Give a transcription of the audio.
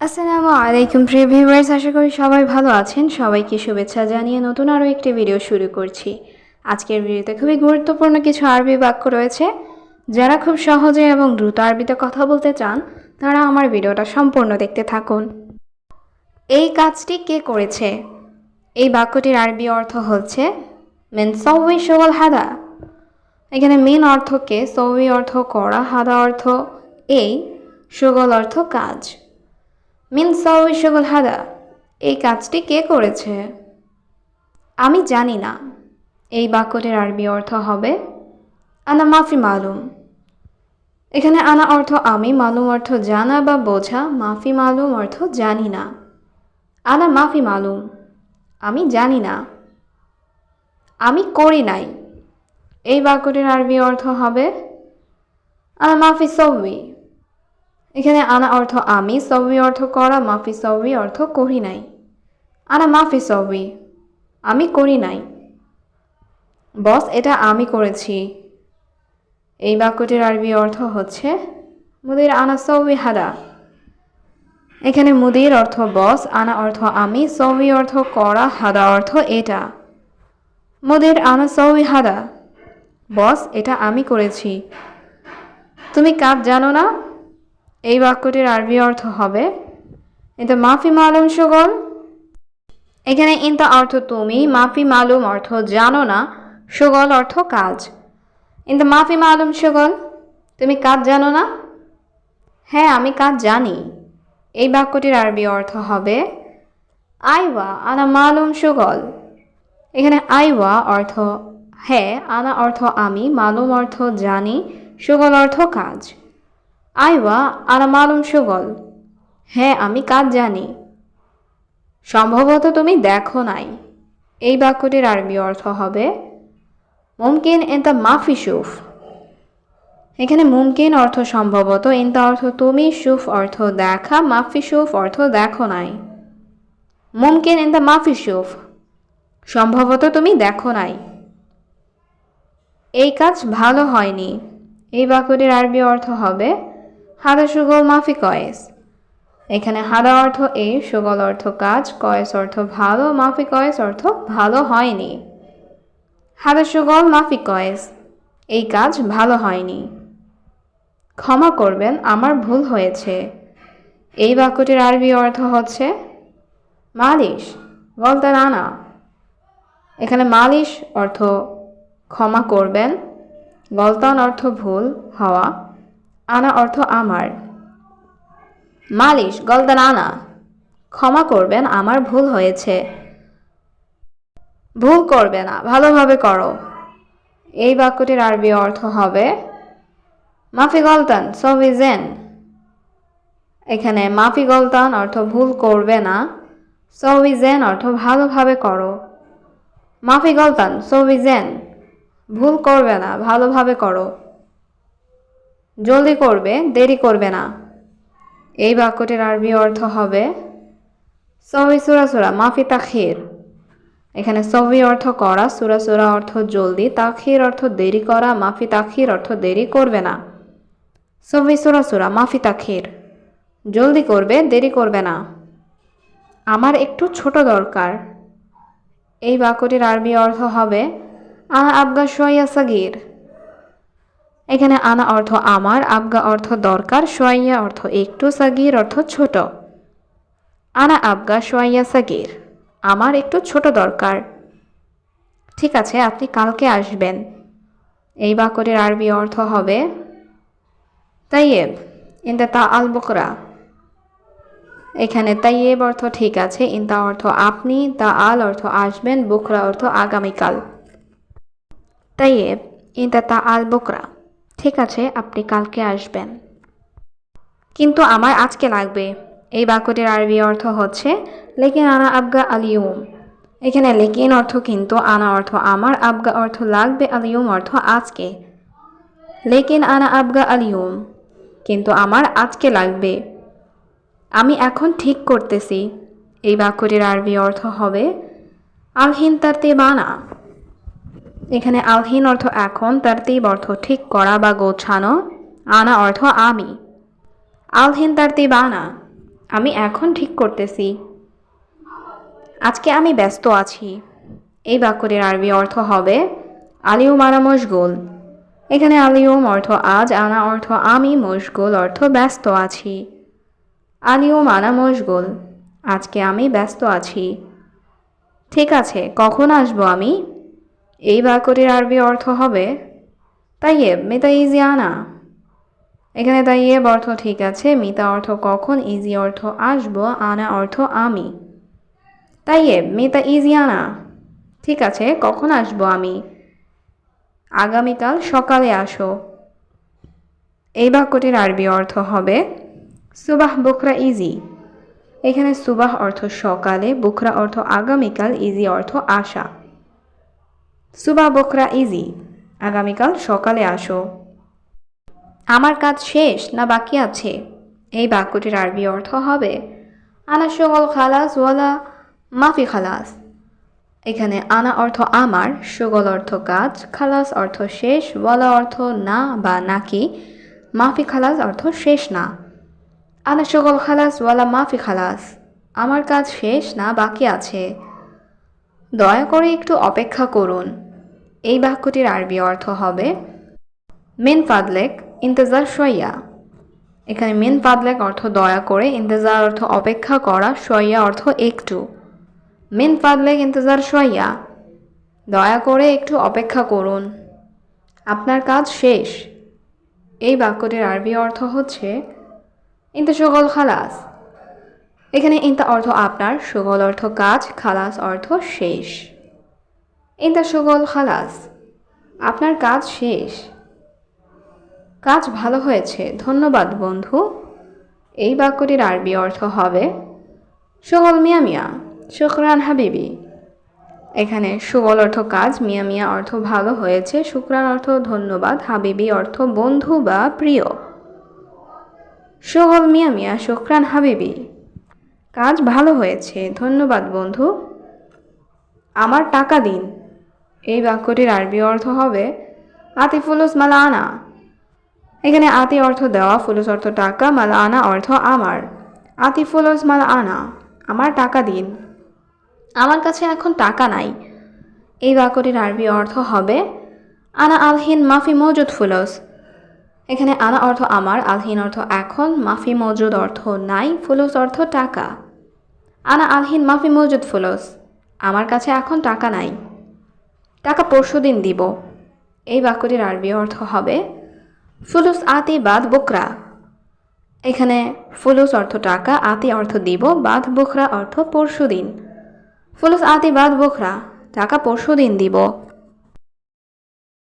আসসালামু আলাইকুম, প্রিয় ভিউয়ার্স। আশা করি সবাই ভালো আছেন। সবাইকে শুভেচ্ছা জানিয়ে নতুন আরও একটি ভিডিও শুরু করছি। আজকের ভিডিওতে খুবই গুরুত্বপূর্ণ কিছু আরবি বাক্য রয়েছে। যারা খুব সহজে এবং দ্রুত আরবিতে কথা বলতে চান, তারা আমার ভিডিওটা সম্পূর্ণ দেখতে থাকুন। এই কাজটি কে করেছে? এই বাক্যটির আরবি অর্থ হচ্ছে, মেন সৌই সওয়াল হাদা এখানে মেন অর্থকে সৌই অর্থ করা, হাদা অর্থ এই সুগল অর্থ কাজ। মিন সাউই শুগল হাদা, এই কাজটি কে করেছে? আমি জানি না। এই বাক্যটির আরবি অর্থ হবে, আনা মাফি মালুম। এখানে আনা অর্থ আমি মালুম অর্থ জানা বা বোঝা মাফি মালুম অর্থ জানি না। আনা মাফি মালুম আমি জানি না। আমি করি নাই। এই বাক্যটির আরবি অর্থ হবে, আনা মাফি সৌই এখানে আনা অর্থ আমি, সবই অর্থ করা, মাফি সবই অর্থ করি নাই। আনা মাফি সবই, আমি করি নাই। বস, এটা আমি করেছি। এই বাক্যটির আরবি অর্থ হচ্ছে, মুদির আনা সবই হাদা। এখানে মুদির অর্থ বস, আনা অর্থ আমি, সবই অর্থ করা, হাদা অর্থ এটা। মুদির আনা সবই হাদা। বস, এটা আমি করেছি। তুমি কাজ জানো না? এই বাক্যটির আরবি অর্থ হবে এটা মাফি মালুম সুগল এখানে ইন্তা অর্থ তুমি মাফি মালুম অর্থ জানো না সুগল অর্থ কাজ ইন্তা মাফি মালুম সুগল তুমি কাজ জানো না হ্যাঁ আমি কাজ জানি। এই বাক্যটির আরবি অর্থ হবে, আইওয়া, আনা মালুম সুগল। এখানে আইওয়া অর্থ হ্যাঁ আনা অর্থ আমি, মালুম অর্থ জানি, সুগল অর্থ কাজ। আনা মালুম সুগল। হ্যাঁ আমি কাজ জানি। সম্ভবত তুমি দেখো নাই। এই বাক্যটির আরবি অর্থ হবে, মুমকিন এন্তা মাফি সুফ। এখানে মুমকিন অর্থ সম্ভবত ইন্তা অর্থ তুমি, সুফ অর্থ দেখা, মাফি সুফ অর্থ দেখো নাই। মুমকিন এন্তা মাফি সুফ। সম্ভবত তুমি দেখো নাই। এই কাজ ভালো হয়নি। এই বাক্যটির আরবি অর্থ হবে হাদা সুগল মাফি কয়েস। এখানে হাদা অর্থ এই সুগল অর্থ কাজ, কয়েস অর্থ ভালো, মাফি কয়েস অর্থ ভালো হয়নি। হাদা সুগল মাফি কয়েস, এই কাজ ভালো হয়নি। ক্ষমা করবেন, আমার ভুল হয়েছে। এই বাক্যটির আরবি অর্থ হচ্ছে মালিশ গলতার আনা এখানে মালিশ অর্থ ক্ষমা করবেন, গলতান অর্থ ভুল হওয়া। আনা অর্থ আমার। মালিশ, গলদান আনা। ক্ষমা করবেন, আমার ভুল হয়েছে। ভুল করবে না, ভালোভাবে করো। এই বাক্যটির আরবি অর্থ হবে, মাফি গলতান সভিজেন এখানে মাফি গলতান অর্থ ভুল করবে না সভিজেন অর্থ ভালোভাবে করো। মাফি গলতান সভিজেন ভুল করবে না, ভালোভাবে করো। জলদি করবে, দেরি করবে না। এই বাক্যটির আরবি অর্থ হবে সবই সুরা মাফি তাখির। এখানে সবই অর্থ করা, সুরা অর্থ জলদি, তাখির অর্থ দেরি করা, মাফি তাখির অর্থ দেরি করবে না। সবই সুরা মাফি তাখির। জলদি করবে, দেরি করবে না। আমার একটু ছোট দরকার। এই বাক্যটির আরবি অর্থ হবে আনা আবগা সোয়া সাগির। এখানে আনা অর্থ আমার, আবগা অর্থ দরকার, সোয়াইয়া অর্থ একটু, সাগির অর্থ ছোট। আনা আবগা, সোয়াইয়া, সাগির, আমার একটু ছোট দরকার। ঠিক আছে, আপনি কালকে আসবেন। এই বাকরের আরবি অর্থ হবে, তাইয়েব, ইন্দা তা আল বকরা। এখানে তাইয়েব অর্থ ঠিক আছে ইন্দা অর্থ আপনি, তা আল অর্থ আসবেন, বুকরা অর্থ আগামীকাল। তাইয়েব, ইন্দা তা আল বকরা। ঠিক আছে, আপনি কালকে আসবেন। কিন্তু আমার আজকে লাগবে। এই বাক্যটির আরবি অর্থ হচ্ছে, লেকিন আনা আবগা আলিউম এখানে লেকিন অর্থ কিন্তু আনা অর্থ আমার। আবগা অর্থ লাগবে আলিউম অর্থ আজকে। লেকিন আনা আবগা আলিউম কিন্তু আমার আজকে লাগবে। আমি এখন ঠিক করতেছি। এই বাক্যটির আরবি অর্থ হবে আলহিন তার বানা এখানে আলহীন অর্থ এখন তারতিব অর্থ ঠিক করা বা গোছানো, আনা অর্থ আমি। আলহীন তারতিব আনা, আমি এখন ঠিক করতেছি। আজকে আমি ব্যস্ত আছি। এই বাক্যটির আরবি অর্থ হবে আলিও মারা মশগুল। এখানে আলিউম অর্থ আজ, আনা অর্থ আমি, মশগুল অর্থ ব্যস্ত আছি। আলিও মানা মশগুল। আজকে আমি ব্যস্ত আছি। ঠিক আছে, কখন আসব আমি? এই বাক্যটির আরবি অর্থ হবে তাইয়েব মেতা ইজি আনা এখানে তাইয়েব অর্থ ঠিক আছে, মিতা অর্থ কখন, ইজি অর্থ আসব, আনা অর্থ আমি। তাইয়েব মেতা ইজি আনা ঠিক আছে, কখন আসব আমি? আগামীকাল সকালে আসো। এই বাক্যটির আরবি অর্থ হবে, সুবাহ বুকরা ইজি। এখানে সুবাহ অর্থ সকালে বুকরা অর্থ আগামীকাল, ইজি অর্থ আশা। সুবাহ বকরা, ইজি। আগামীকাল সকালে আসো। আমার কাজ শেষ না বাকি আছে? এই বাক্যটির আরবি অর্থ হবে আনা শগল খালাস ওয়ালা মাফি খালাস। এখানে আনা অর্থ আমার সুগল অর্থ কাজ, খালাস অর্থ শেষ, ওয়ালা অর্থ না বা নাকি মাফি খালাস অর্থ শেষ না। আনা সুগল খালাস ওয়ালা মাফি খালাস। আমার কাজ শেষ না বাকি আছে। দয়া করে একটু অপেক্ষা করুন। এই বাক্যটির আরবি অর্থ হবে, মেন ফাদলেক, ইন্তজার সইয়া এখানে মেন ফাদলেক অর্থ দয়া করে, ইন্তজার অর্থ অপেক্ষা করা সইয়া অর্থ একটু। মেন ফাদলেক, ইন্তজার সইয়া দয়া করে একটু অপেক্ষা করুন। আপনার কাজ শেষ। এই বাক্যটির আরবি অর্থ হচ্ছে ইন্তা সুগল খালাস। এখানে ইন্তা অর্থ আপনার, সুগল অর্থ কাজ খালাস অর্থ শেষ। ইন্তা সুগল, খালাস, আপনার কাজ শেষ। কাজ ভালো হয়েছে, ধন্যবাদ বন্ধু। এই বাক্যটির আরবি অর্থ হবে, সুগল মিয়া মিয়া, শুক্রান হাবিবি। এখানে সুগল অর্থ কাজ, মিয়া মিয়া অর্থ ভালো হয়েছে, শুক্রান অর্থ ধন্যবাদ, হাবিবি অর্থ বন্ধু বা প্রিয়। সুগল মিয়া মিয়া, শুক্রান হাবিবি। কাজ ভালো হয়েছে। ধন্যবাদ, বন্ধু। আমার টাকা দিন। এই বাক্যটির আরবি অর্থ হবে আতিফুলুস মালা আনা এখানে আতি অর্থ দেওয়া, ফুলুস অর্থ টাকা মালা আনা অর্থ আমার। আতিফুলুস মালা আনা আমার টাকা দিন। আমার কাছে এখন টাকা নাই। এই বাক্যটির আরবি অর্থ হবে, আনা আলহিন মাফি মজুদ ফুলস। এখানে আনা অর্থ আমার, আলহীন অর্থ এখন, মাফি মজুদ অর্থ নাই, ফুলস অর্থ টাকা। আনা আলহিন, মাফি মজুদ, ফুলস। আমার কাছে এখন টাকা নাই। টাকা পরশু দিন দিব। এই বাক্যটির আরবি অর্থ হবে, ফুলুস আতি বাদ বকরা। এখানে ফুলুস অর্থ টাকা, আতি অর্থ দিব, বাদ বকরা অর্থ পরশু দিন ফুলুস আতি বাদ বকরা, টাকা পরশু দিন দিব।